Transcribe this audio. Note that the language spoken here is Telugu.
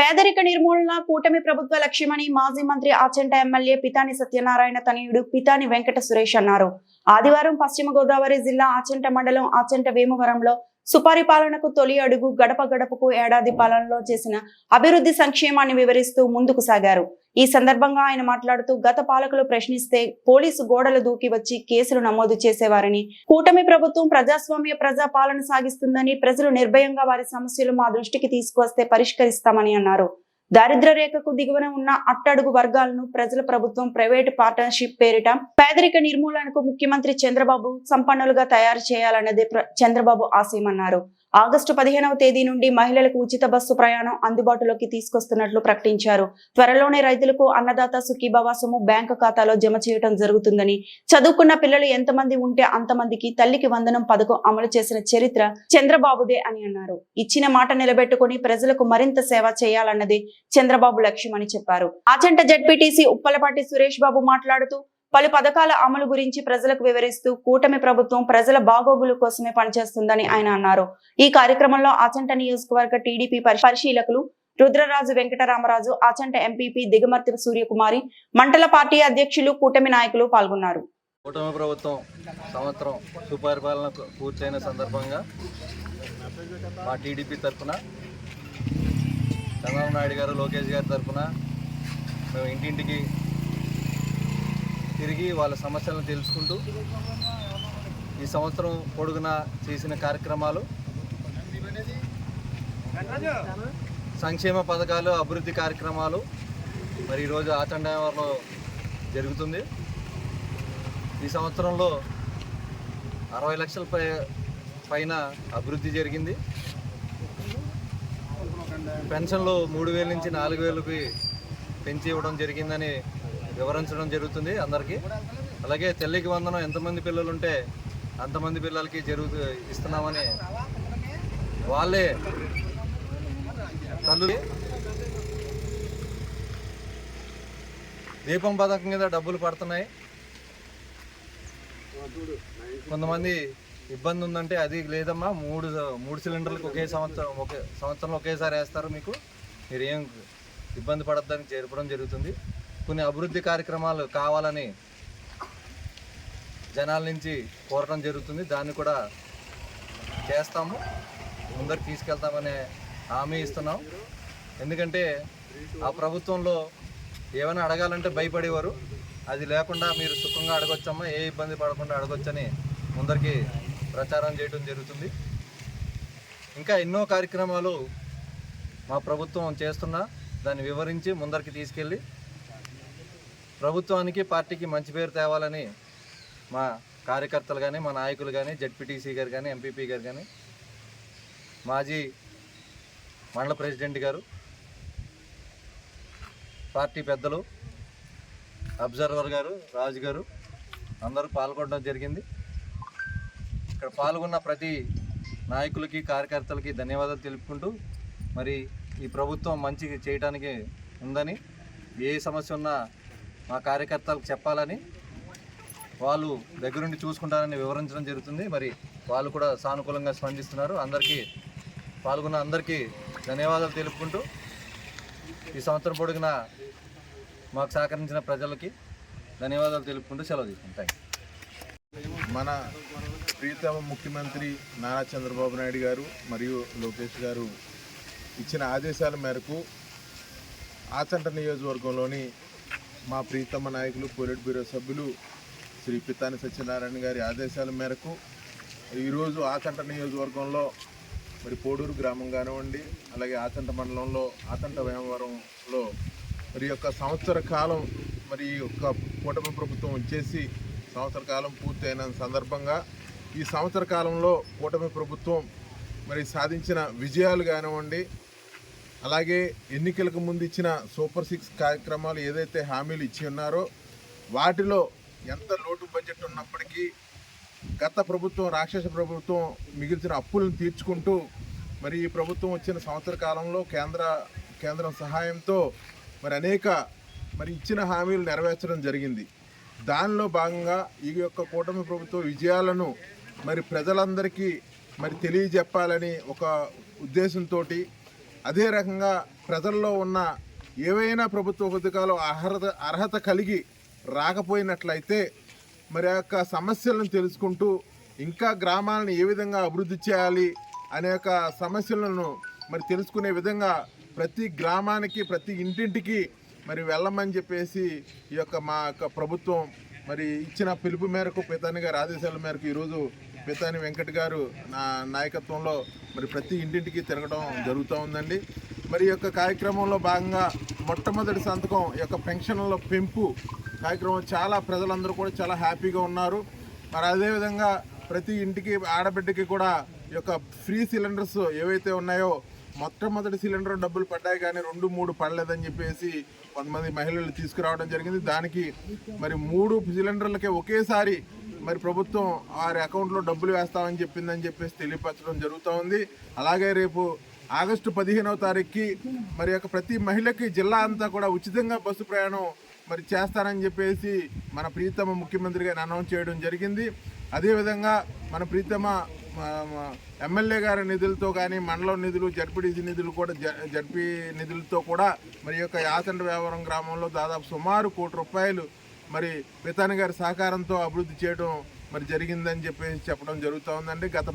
పేదరిక నిర్మూలన కూటమి ప్రభుత్వ లక్ష్యమని మాజీ మంత్రి ఆచంట ఎమ్మెల్యే పితాని సత్యనారాయణ తనయుడు పితాని వెంకట సురేష్ అన్నారు. ఆదివారం పశ్చిమ గోదావరి జిల్లా ఆచంట మండలం ఆచంట వేమవరంలో సుపరిపాలనకు తొలి అడుగు గడప గడపకు ఏడాది పాలనలో చేసిన అభివృద్ధి సంక్షేమాన్ని వివరిస్తూ ముందుకు సాగారు. ఈ సందర్భంగా ఆయన మాట్లాడుతూ గత పాలకులు ప్రశ్నిస్తే పోలీసు గోడలు దూకి వచ్చి కేసులు నమోదు చేసేవారని కూటమి ప్రభుత్వం ప్రజాస్వామ్య ప్రజా పాలన సాగిస్తుందని ప్రజలు నిర్భయంగా వారి సమస్యలు మా దృష్టికి తీసుకువస్తే పరిష్కరిస్తామని అన్నారు. దారిద్ర రేఖకు దిగువన ఉన్న అట్టడుగు వర్గాలను ప్రజల ప్రభుత్వం ప్రైవేటు పార్ట్నర్షిప్ పేరిట పేదరిక నిర్మూలనకు ముఖ్యమంత్రి చంద్రబాబు సంపన్నులుగా తయారు చేయాలన్నదే చంద్రబాబు ఆశయమన్నారు. ఆగస్టు పదిహేనవ తేదీ నుండి మహిళలకు ఉచిత బస్సు ప్రయాణం అందుబాటులోకి తీసుకొస్తున్నట్లు ప్రకటించారు. త్వరలోనే రైతులకు అన్నదాత సుఖీభవ సొమ్ము బ్యాంకు ఖాతాలో జమ చేయడం జరుగుతుందని చదువుకున్న పిల్లలు ఎంతమంది ఉంటే అంతమందికి తల్లికి వందనం పథకం అమలు చేసిన చరిత్ర చంద్రబాబుదే అని అన్నారు. ఇచ్చిన మాట నిలబెట్టుకుని ప్రజలకు మరింత సేవ చేయాలన్నదే చంద్రబాబు లక్ష్యమని చెప్పారు. ఆచంట జడ్పీటీసీ ఉప్పలపాటి సురేష్ బాబు మాట్లాడుతూ పలు పథకాల అమలు గురించి ప్రజలకు వివరిస్తూ కూటమి ప్రభుత్వం ప్రజల బాగోగుల కోసమే పనిచేస్తుందని ఆయన అన్నారు. ఈ కార్యక్రమంలో అచంట నియోజకవర్గ టీడీపీ పరిశీలకులు రుద్రరాజు వెంకటరామరాజు అచంట ఎంపీపీ దిగమర్తి సూర్యకుమారి మండల పార్టీ అధ్యక్షులు కూటమి నాయకులు పాల్గొన్నారు. కూటమి ప్రభుత్వం సంవత్సరం సుపరిపాలన పూర్తయిన సందర్భంగా మా టీడీపీ తరఫున చంద్రబాబు నాయుడు గారు లోకేష్ గారి తరఫున మేము ఇంటింటికి తిరిగి వాళ్ళ సమస్యలను తెలుసుకుంటూ ఈ సంవత్సరం పొడుగున చేసిన కార్యక్రమాలు సంక్షేమ పథకాలు అభివృద్ధి కార్యక్రమాలు మరి ఈరోజు ఆచండవరంలో జరుగుతుంది. ఈ సంవత్సరంలో అరవై లక్షల పైన అభివృద్ధి జరిగింది. పెన్షన్లు మూడు వేల నుంచి నాలుగు వేలకి పెంచి ఇవ్వడం జరిగిందని వివరించడం జరుగుతుంది అందరికీ. అలాగే తెల్లికి వందనం ఎంతమంది పిల్లలు ఉంటే అంతమంది పిల్లలకి జరుగు ఇస్తున్నామని వాళ్ళే తల్లు దీపం పథకం మీద డబ్బులు పడుతున్నాయి. కొంతమంది ఇబ్బంది ఉందంటే అది లేదమ్మా మూడు మూడు సిలిండర్లకు ఒకే సంవత్సరం ఒకే సంవత్సరంలో ఒకేసారి వేస్తారు మీకు. మీరు ఏం ఇబ్బంది పడద్దని చేర్పడం జరుగుతుంది. కొన్ని అభివృద్ధి కార్యక్రమాలు కావాలని జనాల నుంచి కోరటం జరుగుతుంది. దాన్ని కూడా చేస్తాము. ముందరికి తీసుకెళ్తామనే హామీ ఇస్తున్నాం. ఎందుకంటే ఆ ప్రభుత్వంలో ఏమైనా అడగాలంటే భయపడేవారు. అది లేకుండా మీరు సుఖంగా అడగొచ్చమ్మా ఏ ఇబ్బంది పడకుండా అడగొచ్చని ముందరికి ప్రచారం చేయడం జరుగుతుంది. ఇంకా ఎన్నో కార్యక్రమాలు మా ప్రభుత్వం చేస్తున్నా దాన్ని వివరించి ముందరికి తీసుకెళ్ళి ప్రభుత్వానికి పార్టీకి మంచి పేరు తేవాలని మా కార్యకర్తలు కానీ మా నాయకులు కానీ జడ్పీటీసీ గారు కానీ ఎంపీపీ గారు కానీ మాజీ మండల ప్రెసిడెంట్ గారు పార్టీ పెద్దలు అబ్జర్వర్ గారు రాజు గారు అందరూ పాల్గొనడం జరిగింది. ఇక్కడ పాల్గొన్న ప్రతి నాయకులకి కార్యకర్తలకి ధన్యవాదాలు తెలుపుకుంటూ మరి ఈ ప్రభుత్వం మంచి చేయడానికి ఉందని ఏ సమస్య ఉన్నా మా కార్యకర్తలకు చెప్పాలని వాళ్ళు దగ్గరుండి చూసుకుంటారని వివరించడం జరుగుతుంది. మరి వాళ్ళు కూడా సానుకూలంగా స్పందిస్తున్నారు. అందరికీ పాల్గొన్న అందరికీ ధన్యవాదాలు తెలుపుకుంటూ ఈ సంవత్సరం పొడిగిన మాకు సహకరించిన ప్రజలకి ధన్యవాదాలు తెలుపుకుంటూ సెలవు తీసుకుంటాం. మన ప్రీతమ ముఖ్యమంత్రి నారా చంద్రబాబు నాయుడు గారు మరియు లోకేష్ గారు ఇచ్చిన ఆదేశాల మేరకు ఆచంట నియోజకవర్గంలోని మా ప్రీతమ నాయకులు పొలిట్ బ్యూరో సభ్యులు శ్రీ పితాని సత్యనారాయణ గారి ఆదేశాల మేరకు ఈరోజు ఆచంట నియోజకవర్గంలో మరి పోడూరు గ్రామం కానివ్వండి అలాగే ఆచంట మండలంలో ఆచంట వేమవరంలో మరి యొక్క సంవత్సర కాలం మరి ఈ యొక్క కూటమి ప్రభుత్వం వచ్చేసి సంవత్సర కాలం పూర్తయిన సందర్భంగా ఈ సంవత్సర కాలంలో కూటమి ప్రభుత్వం మరి సాధించిన విజయాలు కానివ్వండి అలాగే ఎన్నికలకు ముందు ఇచ్చిన సూపర్ సిక్స్ కార్యక్రమాలు ఏదైతే హామీలు ఇచ్చి ఉన్నారో వాటిలో ఎంత లోటు బడ్జెట్ ఉన్నప్పటికీ గత ప్రభుత్వం రాక్షస ప్రభుత్వం మిగిల్చిన అప్పులను తీర్చుకుంటూ మరి ఈ ప్రభుత్వం వచ్చిన సంవత్సర కాలంలో కేంద్ర కేంద్రం సహాయంతో మరి అనేక మరి ఇచ్చిన హామీలు నెరవేర్చడం జరిగింది. దానిలో భాగంగా ఈ యొక్క కూటమి ప్రభుత్వ విజయాలను మరి ప్రజలందరికీ మరి తెలియజెప్పాలని ఒక ఉద్దేశంతో అదే రకంగా ప్రజల్లో ఉన్న ఏవైనా ప్రభుత్వ పథకాలు అర్హత అర్హత కలిగి రాకపోయినట్లయితే మరి ఆ యొక్క సమస్యలను తెలుసుకుంటూ ఇంకా గ్రామాలను ఏ విధంగా అభివృద్ధి చేయాలి అనే యొక్క సమస్యలను మరి తెలుసుకునే విధంగా ప్రతి గ్రామానికి ప్రతి ఇంటింటికి మరి వెళ్ళమని చెప్పేసి ఈ యొక్క మా యొక్క ప్రభుత్వం మరి ఇచ్చిన పిలుపు మేరకు పితాని గారి ఆదేశాల మేరకు ఈరోజు పితాని వెంకట్ గారు నా నాయకత్వంలో మరి ప్రతి ఇంటింటికి తిరగడం జరుగుతూ ఉందండి. మరి ఈ యొక్క కార్యక్రమంలో భాగంగా మొట్టమొదటి సంతకం యొక్క పెన్షన్ల పెంపు కార్యక్రమం చాలా ప్రజలందరూ కూడా చాలా హ్యాపీగా ఉన్నారు. మరి అదేవిధంగా ప్రతి ఇంటికి ఆడబిడ్డకి కూడా ఈ యొక్క ఫ్రీ సిలిండర్స్ ఏవైతే ఉన్నాయో మొట్టమొదటి సిలిండర్ డబ్బులు పడ్డాయి కానీ రెండు మూడు పడలేదని చెప్పేసి కొంతమంది మహిళలు తీసుకురావడం జరిగింది. దానికి మరి మూడు సిలిండర్లకే ఒకేసారి మరి ప్రభుత్వం వారి అకౌంట్లో డబ్బులు వేస్తామని చెప్పిందని చెప్పేసి తెలియపరచడం జరుగుతూ ఉంది. అలాగే రేపు ఆగస్టు పదిహేనవ తారీఖుకి మరి యొక్క ప్రతి మహిళకి జిల్లా అంతా కూడా ఉచితంగా బస్సు ప్రయాణం మరి చేస్తారని చెప్పేసి మన ప్రీతమ ముఖ్యమంత్రి గారిని అనౌన్స్ చేయడం జరిగింది. అదేవిధంగా మన ప్రీతమ ఎమ్మెల్యే గారి నిధులతో కానీ మండలం నిధులు జడ్పీడీసీ నిధులు కూడా జడ్పీ నిధులతో కూడా మరి యొక్క యాసండ వ్యవహారం గ్రామంలో దాదాపు సుమారు కోటి రూపాయలు మరి పితాని గారి సహకారంతో అభివృద్ధి చేయడం మరి జరిగిందని చెప్పేసి చెప్పడం జరుగుతూ ఉందండి. గత